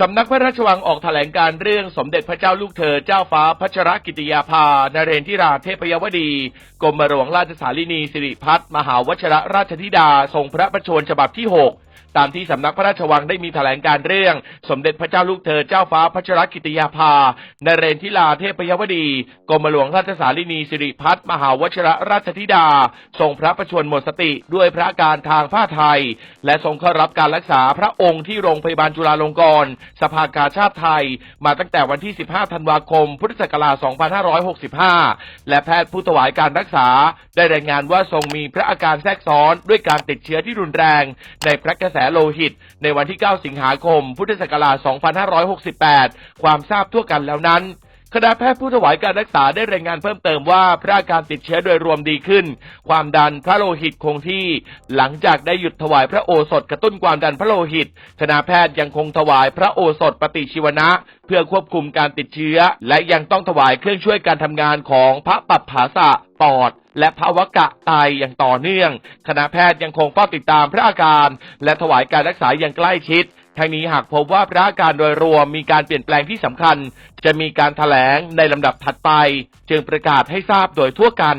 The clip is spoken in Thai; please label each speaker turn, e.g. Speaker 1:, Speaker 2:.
Speaker 1: สำนักพระราชวังออกแถลงการเรื่องสมเด็จพระเจ้าลูกเธอเจ้าฟ้าพัชรกิติยาภา นเรนทิราเทพยวดี กรมหลวงราชสารินีสิริพัฒมหาวชรราชธิดา ทรงพระประชวรฉบับที่ 6 ตามที่สำนักพระราชวังได้มีแถลงการเรื่อง สมเด็จพระเจ้าลูกเธอเจ้าฟ้าพัชรกิติยาภา นเรนทิราเทพยวดี กรมหลวงราชสารินีสิริพัฒมหาวชรราชธิดา ทรงพระประชวรหมดสติด้วยพระการทางผ้าไทย และทรงเข้ารับการรักษาพระองค์ที่โรงพยาบาลจุฬาลงกรณ์สภากาชาติไทย มาตั้งแต่วันที่ 15 ธันวาคม พุทธศักราช 2565 และแพทย์ผู้ถวายการรักษา ได้รายงานว่าทรงมีพระอาการแทรกซ้อนด้วยการติดเชื้อที่รุนแรง ในพระกระแสโลหิต ในวันที่ 9 สิงหาคม พุทธศักราช 2568 ความทราบทั่วกันแล้วนั้น คณะแพทย์ผู้ถวายการรักษาได้รายงานเพิ่มเติมว่าพระอาการติดเชื้อโดยรวมดีขึ้น ความดันพระโลหิตคงที่ หลังจากได้หยุดถวายพระโอสถกระตุ้นความดันพระโลหิต คณะแพทย์ยังคงถวายพระโอสถปฏิชีวนะ เพื่อควบคุมการติดเชื้อ และยังต้องถวายเครื่องช่วยการทำงานของพระปัปภาสะปอดและภาวะกะไตอย่างต่อเนื่อง คณะแพทย์ยังคงเฝ้าติดตามพระอาการ และถวายการรักษาอย่างใกล้ชิด ทั้งนี้หากพบว่าพระอาการโดยรวมมีการเปลี่ยนแปลงที่สำคัญ จะมีการแถลงในลำดับถัดไป จึงประกาศให้ทราบโดยทั่วกัน